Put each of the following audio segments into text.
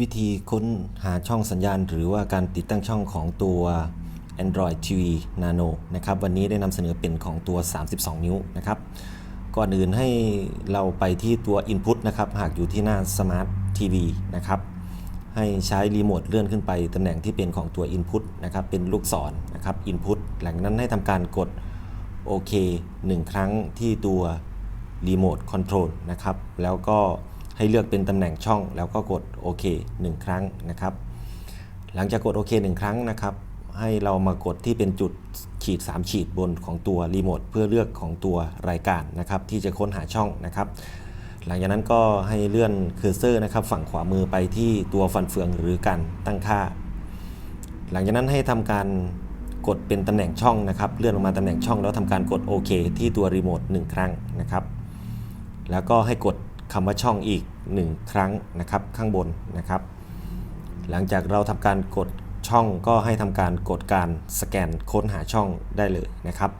วิธีค้นหาช่องสัญญาณ หรือว่าการติดตั้งช่องของตัว Android TV Nano นะครับวันนี้ได้นำเสนอเป็นของตัว 32 นิ้วนะครับก่อนอื่นให้เราไปที่ตัว Input นะครับ หากอยู่ที่หน้า Smart TV นะครับให้ใช้รีโมทเลื่อนขึ้นไปตำแหน่งที่เป็นของตัว Input นะครับเป็นลูกศรนะครับ Input หลังนั้นให้ทำการกดโอเค1ครั้งที่ตัวรีโมทคอนโทรลนะครับแล้วก็ ให้เลือกเป็นตำแหน่งช่อง แล้วก็กดโอเค1ครั้งนะครับ หลังจากกดโอเค1ครั้งนะครับ ให้เรามากดที่เป็นจุดขีด 3 ขีดบนของตัวรีโมทเพื่อเลือกของตัวรายการนะครับ ที่จะค้นหาช่องนะครับ หลังจากนั้นก็ให้เลื่อนเคอร์เซอร์นะครับ ฝั่งขวามือไปที่ตัวฟันเฟืองหรือการตั้งค่า หลังจากนั้นให้ทำการกดเป็นตำแหน่งช่องนะครับ เลื่อนลงมาตำแหน่งช่องแล้วทำการกดโอเคที่ตัวรีโมท1ครั้งนะครับ แล้วก็ให้กด คำว่าช่องอีก 1 ครั้งนะครับข้างบนนะครับ หลังจากเราทำการกดช่องก็ให้ทำการกดการสแกนค้นหาช่องได้เลยนะครับ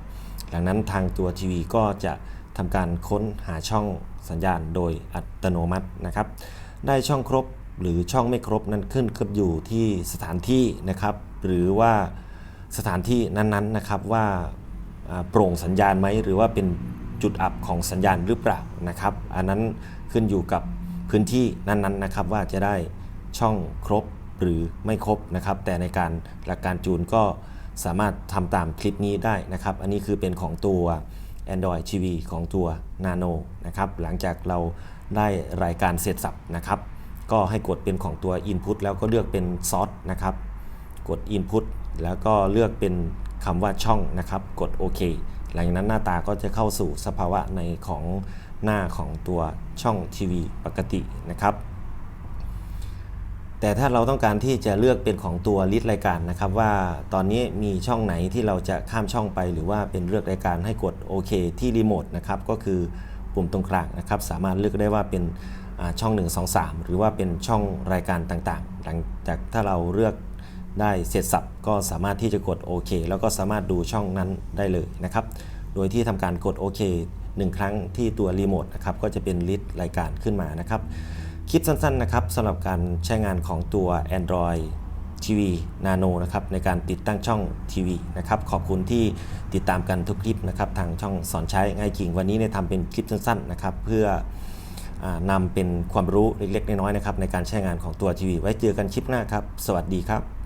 หลังนั้นทางตัวทีวีก็จะทำการค้นหาช่องสัญญาณโดยอัตโนมัตินะครับ ได้ช่องครบหรือช่องไม่ครบนั้นขึ้นกับอยู่ที่สถานที่นะครับ หรือว่าสถานที่นั้นๆนะครับว่าอ่าโปร่งสัญญาณไหมหรือว่าเป็น จุดอับของสัญญาณหรือเปล่านะครับ อันนั้นขึ้นอยู่กับพื้นที่นั้นๆนะครับว่าจะได้ช่องครบหรือไม่ครบนะครับ แต่ในการหลักการจูนก็สามารถทำตามคลิปนี้ได้นะครับ อันนี้คือเป็นของตัว Android TV ของตัว Nano นะครับ หลังจากเราได้รายการเสร็จสับนะครับ ก็ให้กดเป็นของตัว Input แล้วก็เลือกเป็นซอสนะครับ กด Input แล้วก็เลือกเป็นคำว่าช่องนะครับ กดโอเค หลังจากนั้นหน้าตาก็จะเข้าสู่สภาวะในของหน้าของตัวช่องทีวีปกตินะครับแต่ถ้าเราต้องการที่จะเลือกเป็นของตัวลิสต์รายการนะครับ ว่าตอนนี้มีช่องไหนที่เราจะข้ามช่องไป หรือว่าเป็นเลือกรายการให้กดโอเคที่รีโมทนะครับก็คือปุ่มตรงกลางนะครับ สามารถเลือกได้ว่าเป็นอ่าช่อง 1 2 3 หรือว่าเป็นช่องรายการต่างๆ หลังจากถ้าเราเลือก ได้เสร็จสับก็สามารถที่จะกดโอเคแล้วก็สามารถดูช่องนั้นได้เลยนะครับ โดยที่ทำการกดโอเคหนึ่งครั้งที่ตัวรีโมทนะครับก็จะเป็นลิสต์รายการขึ้นมานะครับ คลิปสั้นๆนะครับสำหรับการใช้งานของตัว Android TV Nano นะครับในการติดตั้งช่องทีวีนะครับขอบคุณที่ติดตามกันทุกคลิปนะครับทางช่องสอนใช้ง่ายจริงวันนี้เนี่ยทำเป็นคลิปสั้นๆนะครับเพื่ออนำเป็นความรู้เล็กๆน้อยๆนะครับในการใช้งานของตัวทีวี ไว้เจอกันคลิปหน้าครับ สวัสดีครับ